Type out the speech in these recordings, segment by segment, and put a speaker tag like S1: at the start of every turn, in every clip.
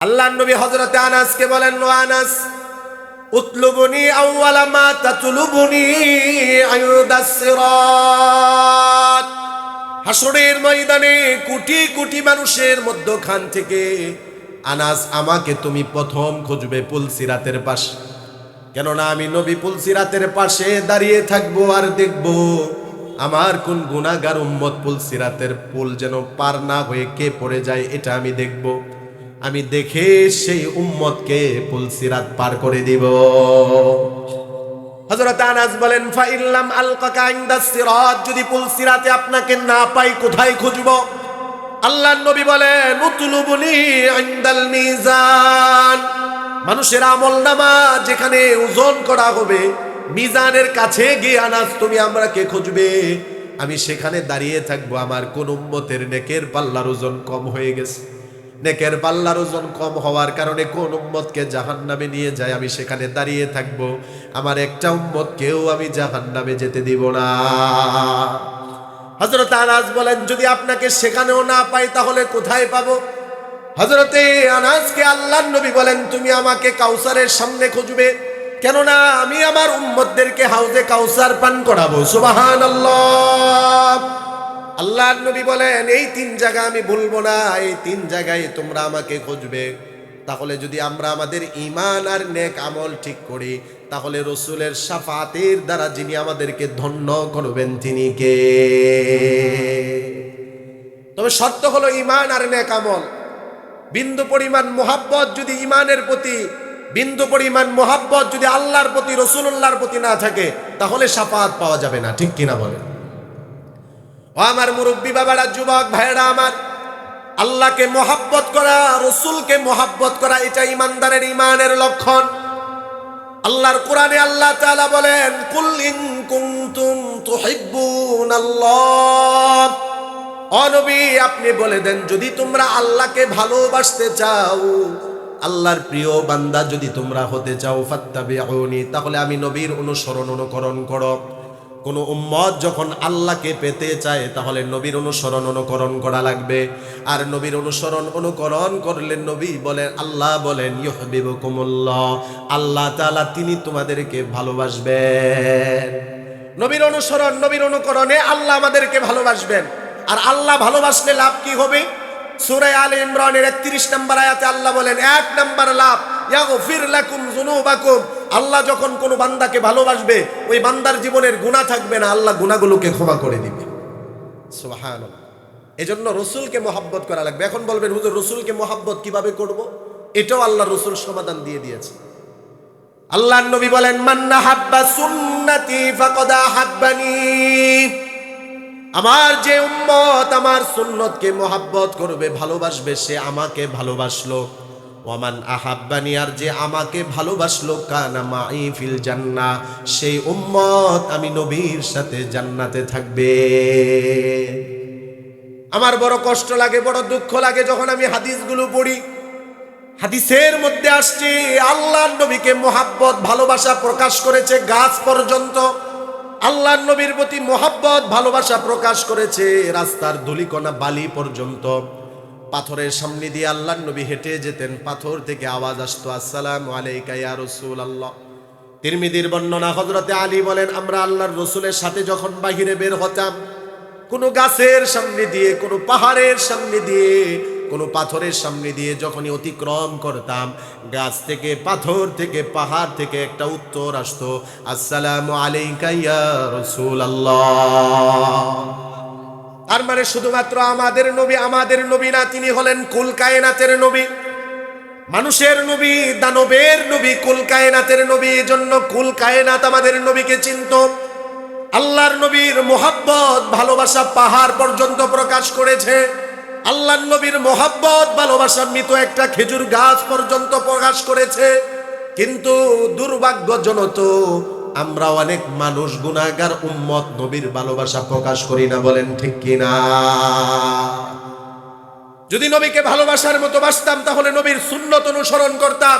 S1: আল্লাহ নবী হজরতে আনাসকে বলেন নো আনাস, উতলুবনি আউয়ালা মা তাতলুবনি আয়ুদাস সিরাত। হাসরের ময়দানে কোটি কোটি মানুষের মধ্যখান থেকে আনাস, আমাকে তুমি প্রথম খুঁজবে পুলসিরাতের পাশ। কেননা আমি নবী পুলসিরাতের পাশে দাঁড়িয়ে থাকব আর দেখব আমার কোন গুণাগার উম্মত পুলসিরাতের পুল যেন পার না হয়ে কে পড়ে যায়, এটা আমি দেখব। আমি দেখে সেই উম্মতকে পুলসিরাত পার করে দিব। হযরত আনাস বলেন ফাইল্লাম আলকাকা ইনদাস সিরাত যদি পুলসিরাতে আপনাকে না পাই, কোথায় খুঁজব? আল্লাহর নবী বলেন, উতলুবনি ইনদাল মিজান মানুষের আমল নামা যেখানে ওজন করা হবে, মিজানের কাছে গিয়ে আনাস, তুমি আমরাকে খুঁজবে? আমি সেখানে দাঁড়িয়ে থাকব, আমার কোন উম্মতের নেকের পাল্লার ওজন কম হয়ে গেছে। নেকের পাল্লার ওজন কম হওয়ার কারণে কোন উম্মতকে জাহান নামে নিয়ে যায় আমি সেখানে দাঁড়িয়ে থাকব। আমার একটা উম্মতকেও আমি জাহান নামে যেতে দিব না। হজরত আনাজ বলেন, যদি আপনাকে সেখানেও না পাই তাহলে কোথায় পাবো? হজরতে আনাজকে আল্লাহ নবী বলেন, তুমি আমাকে কাউসারের সামনে খুঁজবে। কেননা আমি আমার উম্মতদেরকে হাউজে কাউসার পান করাবো। সুবাহান আল্লাহ নবী বলেন, এই তিন জায়গা আমি বলব না, এই তিন জায়গায় তোমরা আমাকে খুঁজবে। তাহলে যদি আমরা আমাদের ইমান আর নেক আমল ঠিক করি, তাহলে রসুলের সাফাতের দ্বারা যিনি আমাদেরকে ধন্য করবেন, তিনি কে? তবে শর্ত হলো ইমান আর নেক আমল। বিন্দু পরিমাণ মোহাব্বত যদি ইমানের প্রতি, বিন্দু পরিমাণ মোহাব্বত যদি আল্লাহর প্রতি রসুল্লাহর প্রতি না থাকে, তাহলে সাফাত পাওয়া যাবে না, ঠিক কিনা বলেন? ও আমার মুরব্বী বাবারা, যুবক ভাইরা আমার, আল্লাহকে মোহাব্বত করা, রসুলকে মোহাব্বত করা, এটা ইমানদারের ইমানের লক্ষণ। আল্লাহর কোরআনে আল্লাহ তাআলা বলেন, কুল ইন কুনতুম তুহিব্বুন আল্লাহ অনবী আপনি বলে দেন, যদি তোমরা আল্লাহকে ভালোবাসতে চাও, আল্লাহর প্রিয় বান্দা যদি তোমরা হতে চাও, ফাত্তাবিউনি, তাহলে আমি নবীর অনুসরণ, অনুকরণ করো। কোন উম্মত যখন আল্লাহকে পেতে চায়, তাহলে নবীর অনুসরণ অনুকরণ করা লাগবে। আর নবীর অনুসরণ অনুকরণ করলে নবী বলেন, আল্লাহ বলেন আল্লাহ তাআলা তিনি তোমাদেরকে ভালোবাসবেন। নবীর অনুসরণ, নবীর অনুকরণে আল্লাহ আমাদেরকে ভালোবাসবেন। আর আল্লাহ ভালোবাসলে লাভ কি হবে? সূরা আল ইমরানের 31 নম্বর আয়াতে আল্লাহ বলেন, এক নম্বর লাভ, ইয়াগফির লাকুম যুনুবাকুম। আল্লাহ যখন কোনো বান্দাকে ভালোবাসবে, ওই বান্দার জীবনের গুনাহ থাকবে না, আল্লাহ গুনাহগুলোকে ক্ষমা করে দিবে। সুবহানাল্লাহ। এজন্য রসুলকে মহাব্বত করা লাগবে। এখন বলবেন, হুজুর, রসুলকে মোহাব্বত কীভাবে করব? এটাও আল্লাহ রসুল সমাধান দিয়ে দিয়েছে। আল্লাহ নবী বলেন মান্না হাব্বা সুন্নতি ফাকদা হাব্বানি আমার যে উম্মত, আমার সুন্নতকে মোহাব্বত করবে, ভালোবাসবে, সে আমাকে ভালোবাসলো। ওমান আহাব্বানি, আর যে আমাকে ভালোবাসলো, কানা মাই ফিল জান্না, সেই উম্মত আমি নবীর সাথে জান্নাতে থাকবে। আমার বড় কষ্ট লাগে, বড় দুঃখ লাগে যখন আমি হাদিসগুলো পড়ি। হাদিসের মধ্যে আসছে আল্লাহ নবীকে মোহাব্বত, ভালোবাসা প্রকাশ করেছে গাছ পর্যন্ত। আল্লাহ নবীর প্রতি মোহাব্বত, ভালোবাসা প্রকাশ করেছে রাস্তার ধুলিকণা বালি পর্যন্ত। পাথরের সামনে দিয়ে আল্লাহ নবী হেঁটে যেতেন। পাথর থেকে আওয়াজ আসতো, আসসালাম আলাইকা ইয়া রসুল আল্লাহ তিরমিদির বর্ণনা হজরতে আলী বলেন, আমরা আল্লাহর রসুলের সাথে যখন বাহিরে বের হতাম, কোনো গাছের সামনে দিয়ে, কোনো পাহাড়ের সামনে দিয়ে, কোনো পাথরের সামনে দিয়ে যখনই অতিক্রম করতাম, গাছ থেকে, পাথর থেকে, পাহাড় থেকে একটা উত্তর আসতো, আসসালামু আলাইকা ইয়া রাসূলুল্লাহ। তার মানে শুধুমাত্র আমাদের নবী আমাদের নবী না, তিনি হলেন কুল কায়নাতের নবী। মানুষের নবী, দানবের নবী, কুল কায়নাতের নবী, এজন্য কুল কায়নাত আমাদের নবীকে চিনত। আল্লাহর নবীর মোহাব্বত, ভালোবাসা পাহাড় পর্যন্ত প্রকাশ করেছে। আল্লাহর নবীর মোহাব্বত, ভালোবাসা মৃত একটা খেজুর গাছ পর্যন্ত প্রকাশ করেছে। কিন্তু দুর্ভাগ্যজনত আমরা অনেক মানুষ গুনাহগার উম্মত, নবীর ভালোবাসা প্রকাশ করি না, বলেন ঠিক কিনা? যদি নবীকে ভালোবাসার মতো বাসতাম, তাহলে নবীর সুন্নত অনুসরণ করতাম।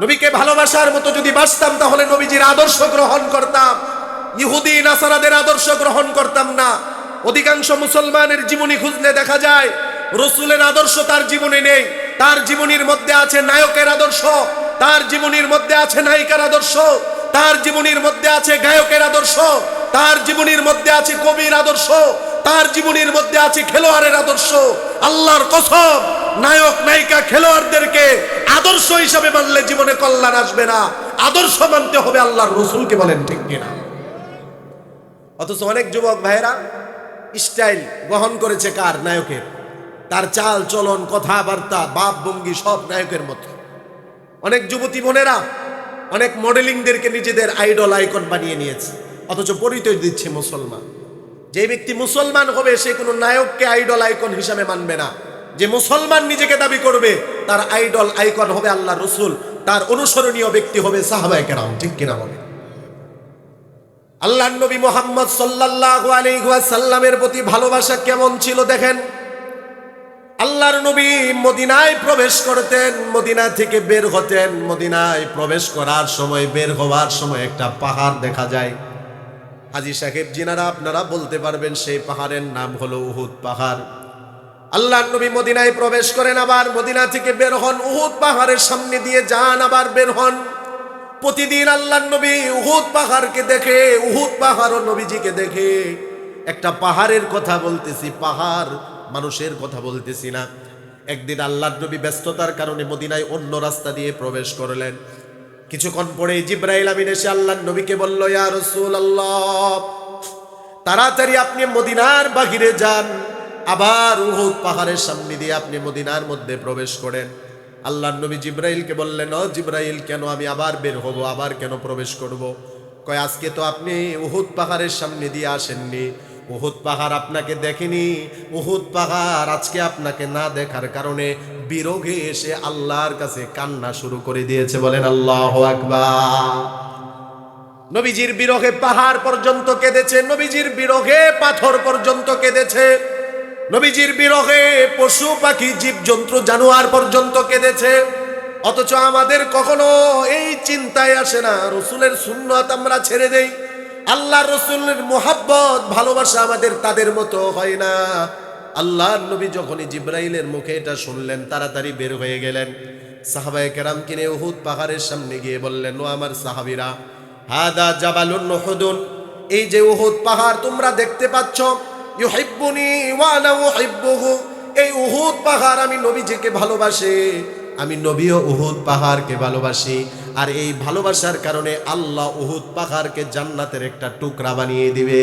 S1: নবীকে ভালোবাসার মতো যদি বাসতাম, তাহলে নবীজির আদর্শ গ্রহণ করতাম। ইহুদি, নাসারাদের আদর্শ গ্রহণ করতাম না। অধিকাংশ মুসলমানের জীবনী খুঁজলে দেখা যায়, রসুলের আদর্শ তার জীবনে নেই। তার জীবনীর মধ্যে আছে নায়কের আদর্শ, তার জীবনীর মধ্যে আছে নায়িকার আদর্শ। তার জীবনীর মধ্যে আছে গায়কের আদর্শ, তার জীবনীর মধ্যে আছে কবির আদর্শ, তার জীবনীর মধ্যে আছে খেলোয়াড়ের আদর্শ। আল্লাহর কসম, নায়ক, নায়িকা, খেলোয়াড়দেরকে আদর্শ হিসাবে মানলে জীবনে কল্যাণ আসবে না। আদর্শ মানতে হবে আল্লাহর রসুলকে বলেন ঠিক কিনা। অথচ অনেক যুবক ভাইয়েরা স্টাইল গ্রহণ করেছে কার? নায়কের। তার চাল, চলন, কথাবার্তা বাপ ভঙ্গি সব নায়কের মতো। অনেক যুবতী বোনেরা অনেক মডেলিংদেরকে নিজেদের আইডল আইকন বানিয়ে নিয়েছে। অথচ পরিচয় দিচ্ছে মুসলমান। যে ব্যক্তি মুসলমান হবে, সে কোনো নায়ককে আইডল আইকন হিসাবে মানবে না। যে মুসলমান নিজেকে দাবি করবে, তার আইডল আইকন হবে আল্লাহ রসুল। তার অনুসরণীয় ব্যক্তি হবে সাহাবায়ে কেরাম। ঠিক কিনা বলে? আল্লাহ নবী মোহাম্মদ সাল্লাল্লাহু আলাইহি ওয়াসাল্লামের প্রতি ভালোবাসা কেমন ছিল দেখেন? আল্লাহর নবী মদিনায় প্রবেশ করতেন, মদিনা থেকে বের হতেন। মদিনায় প্রবেশ করার সময়, বের হওয়ার সময় একটা পাহাড় দেখা যায়। হাজি সাহেব, জিনারা আপনারা বলতে পারবেন সেই পাহাড়ের নাম হলো উহুদ পাহাড়। আল্লাহ নবী মদিনায় প্রবেশ করেন আবার, মদিনা থেকে বের হন, উহুদ পাহাড়ের সামনে দিয়ে যান, আবার বের হন। প্রতিদিন আল্লাহ নবী উহুদ পাহাড়কে দেখে, উহুদ পাহাড় ও নবীজিকে দেখে। একটা পাহাড়ের কথা বলতেছি, পাহাড় মানুষের কথা বলতেছি না। একদিন আল্লাহ নবী ব্যস্ততার কারণে মদিনায় অন্য রাস্তা দিয়ে প্রবেশ করলেন। কিছুক্ষণ পরে জিব্রাইল আমিন এসে আল্লাহ নবীকে বলল, ইয়া রসুল আল্লাহ তাড়াতাড়ি আপনি মদিনার বাহিরে যান। আবার উহুদ পাহাড়ের সামনে দিয়ে আপনি মদিনার মধ্যে প্রবেশ করেন। আল্লাহ নবী জিব্রাইলকে বললেন, ও জিব্রাইল, কেন আমি আবার বের হব? আবার কেন প্রবেশ করব? কয়, আজকে তো আপনি উহুদ পাহাড়ের সামনে দিয়ে আসেননি। উহুদ পাহাড় আপনাকে দেখেনি। উহুদ পাহাড় আজকে আপনাকে না দেখার কারণে বিরোগে এসে আল্লাহর কাছে কান্না শুরু করে দিয়েছে বলেন আল্লাহ আকবার। নবীজির বিরহে পাহাড় পর্যন্ত কেঁদেছে, নবীজির বিরহে পাথর পর্যন্ত কেঁদেছে, নবীজির বিরহে পশু, পাখি, জীবজন্তু, জানোয়ার পর্যন্ত কেঁদেছে। অথচ আমাদের কখনো এই চিন্তায় আসে না, রসুলের সুন্নত আমরা ছেড়ে দেই। আল্লাহ রসুলের মোহাব্বত, ভালোবাসা আমাদের তাদের মতো হয় না। আল্লাহ নবী যখনই জিব্রাইলের মুখে এটা শুনলেন, তাড়াতাড়ি বের হয়ে গেলেন। সাহাবায়ে কেরাম কিনে উহুদ পাহাড়ের সামনে গিয়ে বললেন, ও আমার সাহাবিরা, হাদা জাবালুন নহদুন এই যে উহুদ পাহাড় তোমরা দেখতে পাচ্ছ, ইউহিব্বুনি ওয়া আনা উহিব্বুহু। এই উহুদ পাহাড় আমি নবীজিকে ভালোবাসি, আমি নবীও উহুদ পাহাড়কে ভালোবাসি। আর এই ভালোবাসার কারণে আল্লাহ উহুদ পাহাড়কে জান্নাতের একটা টুকরা বানিয়ে দিবে।